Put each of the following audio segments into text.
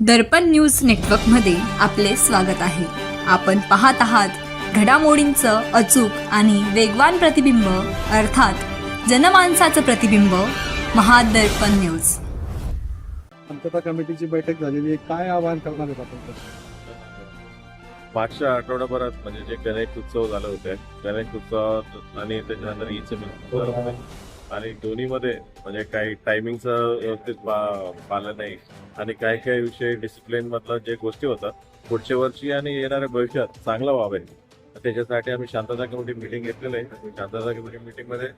दर्पण news नेटवर्कमध्ये आपले स्वागत आहे. आपण पाहत आहात घडामोडींचं अचूक आणि वेगवान प्रतिबिंब अर्थात जनमानसाचं प्रतिबिंब महादर्पण न्यूज. शांतता कमिटीची बैठक झालेली आहे. काय आवाहन करणार आहेत आपण? मागच्या आठवड्याभरात म्हणजे जे गणेश उत्सव झाले होते गणेश उत्सव आणि त्याच्यानंतर ईद आणि दोन्हीमध्ये म्हणजे काही टायमिंगचं व्यवस्थित पालन नाही. आणि काही काही विषय डिसिप्लिन मधलं जे गोष्टी होतात पुढच्या वर्षी आणि येणाऱ्या भविष्यात चांगलं व्हावे. त्याच्यासाठी आम्ही शांतता कमिटी मिटिंग घेतलेलं आहे. शांतता कमिटी मिटिंगमध्ये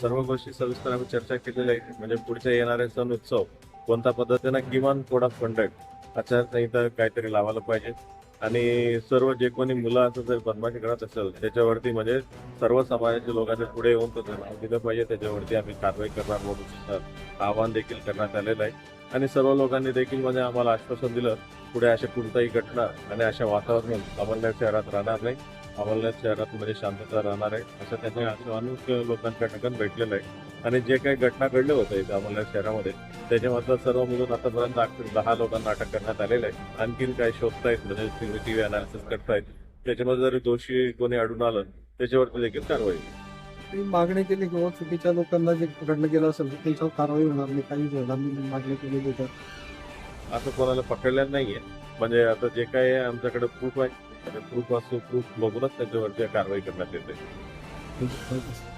सर्व गोष्टी सविस्तर आम्ही चर्चा केलेली आहे. म्हणजे पुढच्या येणारे सण उत्सव कोणत्या पद्धतीनं किमान कोड ऑफ कंडक्ट आचारसंहिता काहीतरी लावायला पाहिजे. आणि सर्व जे कोणी मुलं असं जर बदमाशी करत असेल त्याच्यावरती म्हणजे सर्व समाजाच्या लोकांनी पुढे येऊन तो नाव दिलं पाहिजे. त्याच्यावरती आम्ही कारवाई करणार म्हणून आवाहन देखील करण्यात आलेलं आहे. आणि सर्व लोकांनी देखील म्हणजे आम्हाला आश्वासन दिलं पुढे अशा कोणताही घटना आणि अशा वातावरण अमरनाथ शहरात राहणार नाही. अमरनाथ शहरात शांतता राहणार आहे असं त्यांनी आश्वासन लोकांकडनं भेटलेलं आहे. आणि जे काही घटना घडल्या होत्या इथे अमरनाथ शहरामध्ये त्याच्यामधलं सर्व मिळून आतापर्यंत दहा लोकांना अटक करण्यात आलेलं आहे. आणखीन काय शोधतायत म्हणजे सीसीटीव्ही अनालिसिस करतायत त्याच्यामध्ये जर दोषी कोणी आढळून आलं त्याच्यावरती देखील कारवाई. मागणी केली किंवा चुकीच्या लोकांना जे पकडलं गेलं असेल तर कारवाई होणार नाही काही मागणी केली तर असं कोणाला पकडलेलं नाहीये. म्हणजे आता जे काही आहे आमच्याकडे प्रूफ आहे. प्रूफ असतो प्रूफ बघूनच त्याच्यावरती कारवाई करण्यात येते.